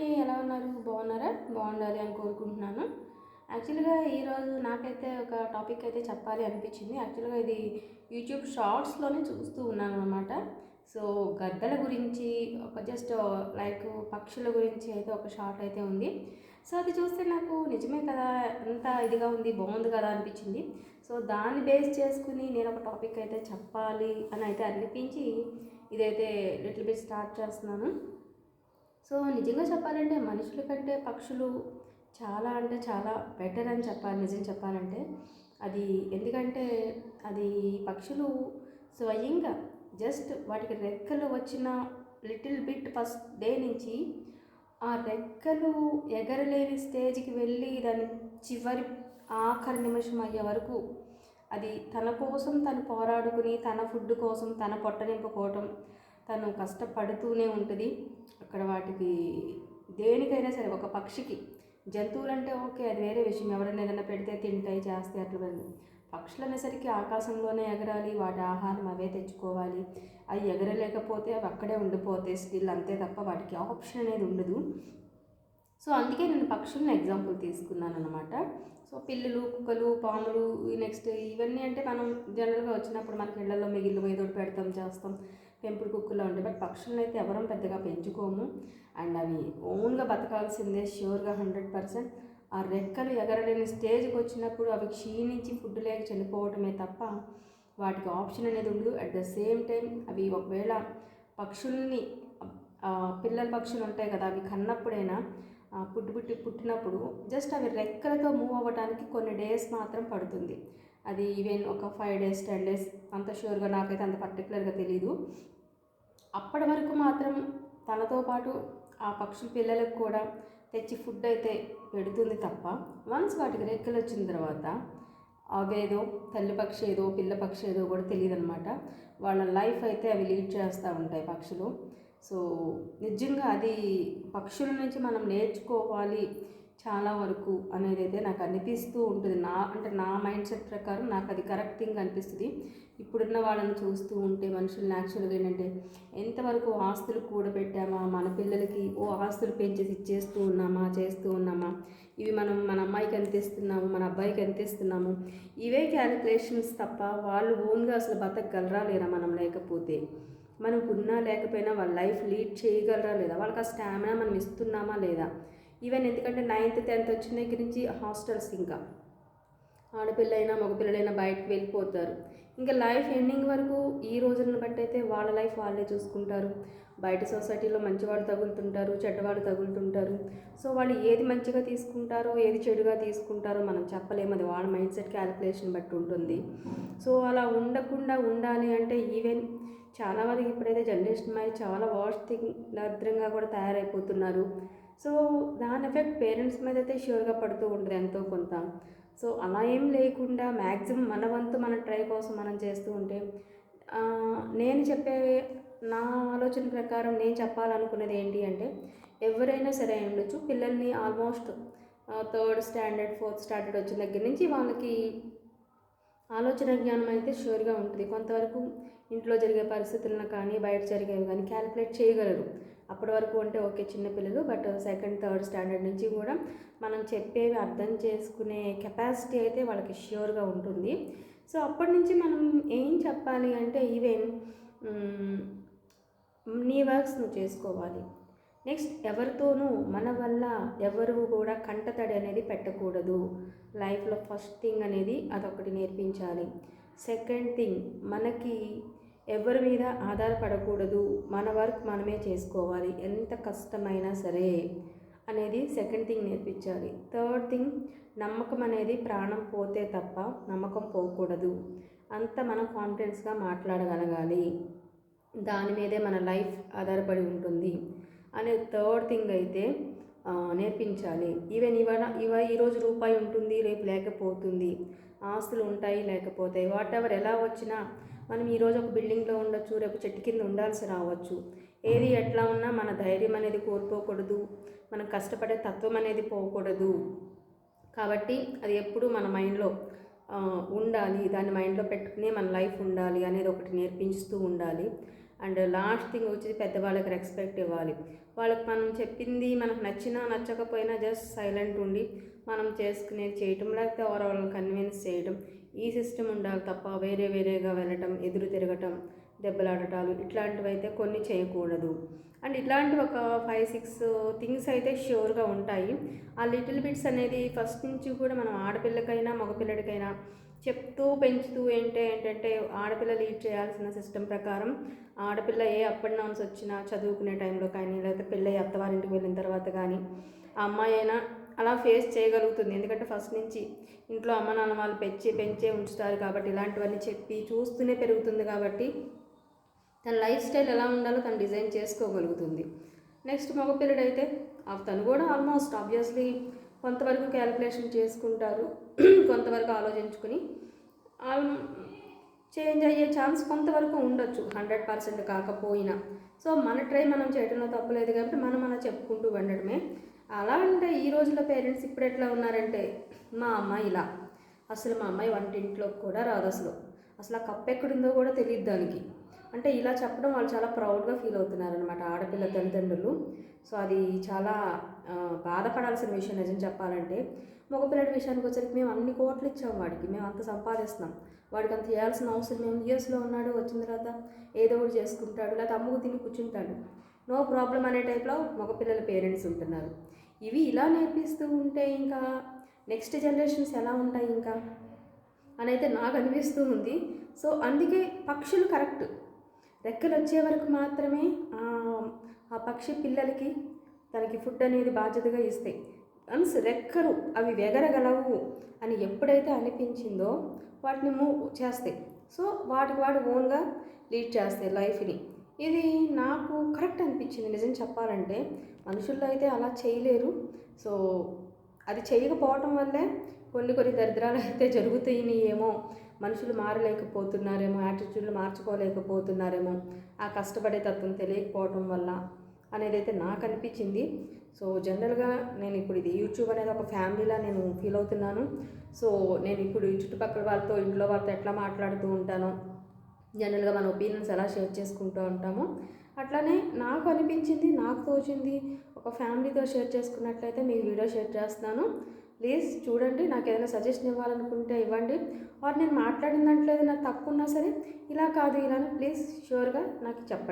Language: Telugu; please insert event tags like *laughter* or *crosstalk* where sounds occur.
అండి ఎలా ఉన్నారు? బాగున్నారా? బాగుండాలి అని కోరుకుంటున్నాను. యాక్చువల్గా ఈరోజు నాకైతే ఒక టాపిక్ అయితే చెప్పాలి అనిపించింది. యాక్చువల్గా ఇది యూట్యూబ్ షార్ట్స్లోనే చూస్తూ ఉన్నాను అనమాట సో గద్దల గురించి ఒక జస్ట్ లైక్ పక్షుల గురించి అయితే ఒక షార్ట్ అయితే ఉంది. సో అది చూస్తే నాకు నిజమే కదా ఎంత ఇదిగా ఉంది బాగుంది కదా అనిపించింది. సో దాన్ని బేస్ చేసుకుని నేను ఒక టాపిక్ అయితే చెప్పాలి అని అయితే అనిపించి ఇదైతే లిటిల్ బిట్ స్టార్ట్ చేస్తున్నాను. సో నిజంగా చెప్పాలంటే మనుషుల కంటే పక్షులు చాలా అంటే చాలా బెటర్ అని చెప్పాలి నిజం చెప్పాలంటే. అది ఎందుకంటే అది పక్షులు స్వయంగా జస్ట్ వాటికి రెక్కలు వచ్చిన లిటిల్ బిట్ ఫస్ట్ డే నుంచి ఆ రెక్కలు ఎగరలేని స్టేజ్కి వెళ్ళి దాని చివరి ఆఖరి నిమిషం అయ్యే వరకు అది తన కోసం తను పోరాడుకుని తన ఫుడ్ కోసం తన పొట్ట నింపుకోవటం తను కష్టపడుతూనే ఉంటుంది. అక్కడ వాటికి దేనికైనా సరే ఒక పక్షికి. జంతువులు అంటే ఓకే అది వేరే విషయం. ఎవరైనా ఏదైనా పెడితే తింటాయి చేస్తాయి అట్లా పక్షులు అనేసరికి ఆకాశంలోనే ఎగరాలి వాటి ఆహారం అవే తెచ్చుకోవాలి. అవి ఎగరలేకపోతే అవి అక్కడే ఉండిపోతాయి స్టిల్ అంతే తప్ప వాటికి ఆప్షన్ అనేది ఉండదు. సో అందుకే నేను పక్షులను ఎగ్జాంపుల్ తీసుకున్నాను అనమాట సో పిల్లులు కుక్కలు పాములు నెక్స్ట్ ఇవన్నీ అంటే మనం జనరల్గా వచ్చినప్పుడు మనకి ఇళ్ళలో మిగిలిన ఏదో పెడతాం చేస్తాం. పెంపుడు కుక్కలు ఉంటాయి బట్ పక్షులను అయితే ఎవరం పెద్దగా పెంచుకోము. అండ్ అవి ఓన్గా బతకాల్సిందే ష్యూర్గా హండ్రెడ్ పర్సెంట్. ఆ రెక్కలు ఎగరలేని స్టేజ్కి వచ్చినప్పుడు అవి క్షీణించి ఫుడ్ లేక చనిపోవటమే తప్ప వాటికి ఆప్షన్ అనేది ఉండదు. అట్ ద సేమ్ టైం అవి ఒకవేళ పక్షుల్ని పిల్లల పక్షులు ఉంటాయి కదా అవి కన్నప్పుడైనా పుట్టి పుట్టి పుట్టినప్పుడు జస్ట్ అవి రెక్కలతో మూవ్ అవ్వడానికి కొన్ని డేస్ మాత్రం పడుతుంది. అది ఈవెన్ ఒక ఫైవ్ డేస్ టెన్ డేస్ అంత షూర్గా నాకైతే అంత పర్టికులర్గా తెలీదు. అప్పటి వరకు మాత్రం తనతో పాటు ఆ పక్షుల పిల్లలకు కూడా తెచ్చి ఫుడ్ అయితే పెడుతుంది తప్ప వన్స్ వాటికి రెక్కలు వచ్చిన తర్వాత అవేదో తల్లి పక్షి ఏదో పిల్ల పక్షి ఏదో కూడా తెలియదు అనమాట వాళ్ళ లైఫ్ అయితే అవి లీడ్ చేస్తూ ఉంటాయి పక్షులు. సో నిజంగా అది పక్షుల నుంచి మనం నేర్చుకోవాలి చాలా వరకు అనేది అయితే నాకు అనిపిస్తూ ఉంటుంది. నా అంటే నా మైండ్ సెట్ ప్రకారం నాకు అది కరెక్ట్ థింగ్ అనిపిస్తుంది. ఇప్పుడున్న వాళ్ళని చూస్తూ ఉంటే మనుషులు యాక్చువల్గా ఏంటంటే ఎంతవరకు ఆస్తులు కూడబెట్టామా? మన పిల్లలకి ఓ ఆస్తులు పెంచేసి ఇచ్చేస్తూ ఉన్నామా? చేస్తూ ఉన్నామా? ఇవి మనం మన అమ్మాయికి ఎంత ఇస్తున్నాము? మన అబ్బాయికి ఎంత ఇస్తున్నాము? ఇవే క్యాలిక్యులేషన్స్ తప్ప వాళ్ళు ఓన్గా అసలు బతకగలరా లేరా మనం లేకపోతే? మనం ఉన్నా లేకపోయినా వాళ్ళ లైఫ్ లీడ్ చేయగలరా లేదా? వాళ్ళకి ఆ స్టామినా మనం ఇస్తున్నామా లేదా? ఈవెన్ ఎందుకంటే నైన్త్ టెన్త్ వచ్చిన దగ్గర నుంచి హాస్టల్స్ ఇంకా. ఆడపిల్లైనా మగపిల్లలైనా బయటకు వెళ్ళిపోతారు. ఇంకా లైఫ్ ఎండింగ్ వరకు ఈ రోజులను బట్టి అయితే వాళ్ళ లైఫ్ వాళ్ళే చూసుకుంటారు. బయట సొసైటీలో మంచివాడు తగులుతుంటారు చెడ్డవాడు తగులుతుంటారు. సో వాళ్ళు ఏది మంచిగా తీసుకుంటారో ఏది చెడుగా తీసుకుంటారో మనం చెప్పలేము. అది వాళ్ళ మైండ్ సెట్ క్యాలిక్యులేషన్ బట్టి ఉంటుంది. సో అలా ఉండకుండా ఉండాలి అంటే ఈవెన్ చాలా వరకు ఇప్పుడైతే జనరేషన్ మీద చాలా వాష్ థింగ్ దరిద్రంగా కూడా తయారైపోతున్నారు. సో దాని ఎఫెక్ట్ పేరెంట్స్ మీద అయితే ష్యూర్గా పడుతూ ఉంటుంది ఎంతో కొంత. సో అలా ఏం లేకుండా మ్యాక్సిమం మన వంతు మన ట్రై కోసం మనం చేస్తూ ఉంటే నేను చెప్పే నా ఆలోచన ప్రకారం నేను చెప్పాలనుకునేది ఏంటి అంటే ఎవరైనా సరే ఉండొచ్చు. పిల్లల్ని almost third standard fourth standard వచ్చిన దగ్గర నుంచి వాళ్ళకి ఆలోచన జ్ఞానం అయితే షూర్గా ఉంటుంది. కొంతవరకు ఇంట్లో జరిగే పరిస్థితులను కానీ బయట జరిగేవి కానీ క్యాలిక్యులేట్ చేయగలరు. అప్పటి వరకు అంటే ఓకే చిన్నపిల్లలు బట్ సెకండ్ థర్డ్ స్టాండర్డ్ నుంచి కూడా మనం చెప్పేవి అర్థం చేసుకునే కెపాసిటీ అయితే వాళ్ళకి ష్యూర్గా ఉంటుంది. సో అప్పటి నుంచి మనం ఏం చెప్పాలి అంటే ఈవెన్ నీ వర్క్స్ నువ్వు చేసుకోవాలి. నెక్స్ట్ ఎవరితోనూ మన వల్ల ఎవరు కూడా కంటతడి అనేది పెట్టకూడదు. లైఫ్లో ఫస్ట్ థింగ్ అనేది అదొకటి నేర్పించాలి. సెకండ్ థింగ్ మనకి ఎవరి మీద ఆధారపడకూడదు. మన వర్క్ మనమే చేసుకోవాలి. ఎంత కష్టమైనా సరే అనేది సెకండ్ థింగ్ నేర్పించాలి. థర్డ్ థింగ్ నమ్మకం అనేది ప్రాణం పోతే తప్ప నమ్మకం పోకూడదు. అంత మనం కాన్ఫిడెన్స్గా మాట్లాడగలగాలి. దాని మీదే మన లైఫ్ ఆధారపడి ఉంటుంది. అనే థర్డ్ థింగ్ అయితే నేర్పించాలి. ఈవెన్ ఇవాళ ఇవ ఈరోజు రూపాయి ఉంటుంది రేపు లేకపోతుంది. ఆస్తులు ఉంటాయి లేకపోతాయి వాట్ ఎవర్ ఎలా వచ్చినా మనం ఈరోజు ఒక బిల్డింగ్లో ఉండొచ్చు రేపు చెట్టు కింద ఉండాల్సి రావచ్చు. ఏది ఎట్లా ఉన్నా మన ధైర్యం అనేది కోల్పోకూడదు. మనం కష్టపడే తత్వం అనేది పోకూడదు. కాబట్టి అది ఎప్పుడు మన మైండ్లో ఉండాలి. దాన్ని మైండ్లో పెట్టుకుని మన లైఫ్ ఉండాలి అనేది ఒకటి నేర్పిస్తూ ఉండాలి. అండ్ లాస్ట్ థింగ్ వచ్చి పెద్దవాళ్ళకి రెస్పెక్ట్ ఇవ్వాలి. వాళ్ళకి మనం చెప్పింది మనకు నచ్చినా నచ్చకపోయినా జస్ట్ సైలెంట్ ఉండి మనం చేసుకునేది చేయటం లేకపోతే ఎవరో వాళ్ళని కన్విన్స్ చేయడం ఈ సిస్టమ్ ఉండాలి తప్ప వేరే వేరేగా వెళ్ళటం ఎదురు తిరగటం దెబ్బలాడటాలు ఇట్లాంటివి అయితే కొన్ని చేయకూడదు. అండ్ ఇట్లాంటి ఒక ఫైవ్ సిక్స్ థింగ్స్ అయితే ష్యూర్గా ఉంటాయి. ఆ లిటిల్ బిట్స్ అనేది ఫస్ట్ నుంచి కూడా మనం ఆడపిల్లకైనా మగపిల్లడికైనా చెప్తూ పెంచుతూ ఏంటి ఏంటంటే ఆడపిల్ల లీడ్ చేయాల్సిన సిస్టమ్ ప్రకారం ఆడపిల్ల ఏ అప్ అండ్ డౌన్స్ వచ్చినా చదువుకునే టైంలో కానీ లేకపోతే పెళ్ళి అత్తవారింటికి వెళ్ళిన తర్వాత కానీ ఆ అమ్మాయి అయినా అలా ఫేస్ చేయగలుగుతుంది. ఎందుకంటే ఫస్ట్ నుంచి ఇంట్లో అమ్మ నాన్న వాళ్ళు పెంచి పెంచే ఉంచుతారు కాబట్టి ఇలాంటివన్నీ చెప్పి చూస్తూనే పెరుగుతుంది కాబట్టి తన లైఫ్ స్టైల్ ఎలా ఉండాలో తను డిజైన్ చేసుకోగలుగుతుంది. నెక్స్ట్ మగపిల్లడైతే తను కూడా ఆల్మోస్ట్ ఆబ్వియస్లీ కొంతవరకు క్యాలిక్యులేషన్ చేసుకుంటారు. *clears throat* కొంతవరకు ఆలోచించుకుని చేంజ్ అయ్యే ఛాన్స్ కొంతవరకు ఉండొచ్చు. హండ్రెడ్ పర్సెంట్ కాకపోయినా. సో మన ట్రై మనం చేయడంలో తప్పులేదు కాబట్టి మనం అలా చెప్పుకుంటూ ఉండడమే. అలా అంటే ఈ రోజుల్లో పేరెంట్స్ ఇప్పుడు ఎట్లా ఉన్నారంటే మా అమ్మాయి ఇలా. అసలు మా అమ్మాయి వంటింట్లో కూడా రాదు అసలు. అసలు ఆ కప్పు ఎక్కడుందో కూడా తెలియదు దానికి. అంటే ఇలా చెప్పడం వాళ్ళు చాలా ప్రౌడ్గా ఫీల్ అవుతున్నారు అనమాట ఆడపిల్ల తల్లిదండ్రులు. సో అది చాలా బాధపడాల్సిన విషయం నిజం చెప్పాలంటే మగపిల్లడి విషయానికి వచ్చరికి మేము అన్ని కోట్లు ఇచ్చాం వాడికి. మేము అంత సంపాదిస్తున్నాం. వాడికి అంత చేయాల్సిన అవసరం మేము యూఎస్లో ఉన్నాడు వచ్చిన తర్వాత ఏదో ఒకటి చేసుకుంటాడు లేకపోతే అమ్ముకు తిని కూర్చుంటాడు. నో ప్రాబ్లం అనే టైప్లో మగపిల్లల పేరెంట్స్ ఉంటున్నారు. ఇవి ఇలా నేర్పిస్తూ ఉంటే ఇంకా నెక్స్ట్ జనరేషన్స్ ఎలా ఉంటాయి ఇంకా? అని అయితే నాకు అనిపిస్తూ ఉంది. సో అందుకే పక్షులు కరెక్ట్. రెక్కలు వచ్చే వరకు మాత్రమే ఆ పక్షి పిల్లలకి తనకి ఫుడ్ అనేది బాధ్యతగా ఇస్తాయి. అన్స్ రెక్కలు అవి వెగరగలవు అని ఎప్పుడైతే అనిపించిందో వాటిని మూవ్ చేస్తాయి. సో వాటికి వాడు ఓన్గా లీడ్ చేస్తాయి లైఫ్ని. ఇది నాకు కరెక్ట్ అనిపించింది. నిజం చెప్పాలంటే మనుషుల్లో అయితే అలా చేయలేరు. సో అది చేయకపోవటం వల్లే కొన్ని కొన్ని దరిద్రాలు అయితే జరుగుతాయి ఏమో మనుషులు మారలేకపోతున్నారేమో యాటిట్యూడ్లు మార్చుకోలేకపోతున్నారేమో ఆ కష్టపడే తత్వం తెలియకపోవటం వల్ల అనేది అయితే నాకు అనిపించింది. సో జనరల్గా నేను ఇప్పుడు ఇది యూట్యూబ్ అనేది ఒక ఫ్యామిలీలా నేను ఫీల్ అవుతున్నాను. సో నేను ఇప్పుడు చుట్టుపక్కల వాళ్ళతో ఇంట్లో వాళ్ళతో ఎట్లా మాట్లాడుతూ ఉంటాను జనరల్గా మన ఒపీనియన్స్ ఎలా షేర్ చేసుకుంటూ ఉంటామో అట్లానే నాకు అనిపించింది నాకు తోచింది ఒక ఫ్యామిలీతో షేర్ చేసుకున్నట్లయితే మీ వీడియో షేర్ చేస్తున్నాను. ప్లీజ్ చూడండి నాకు ఏదైనా సజెషన్ ఇవ్వాలనుకుంటే ఇవ్వండి. ఆర్ నేను మాట్లాడిన దాంట్లో ఏదైనా తప్పు ఉన్నా సరే ఇలా కాదు ఇలా ప్లీజ్ షూర్గా నాకు చెప్పండి.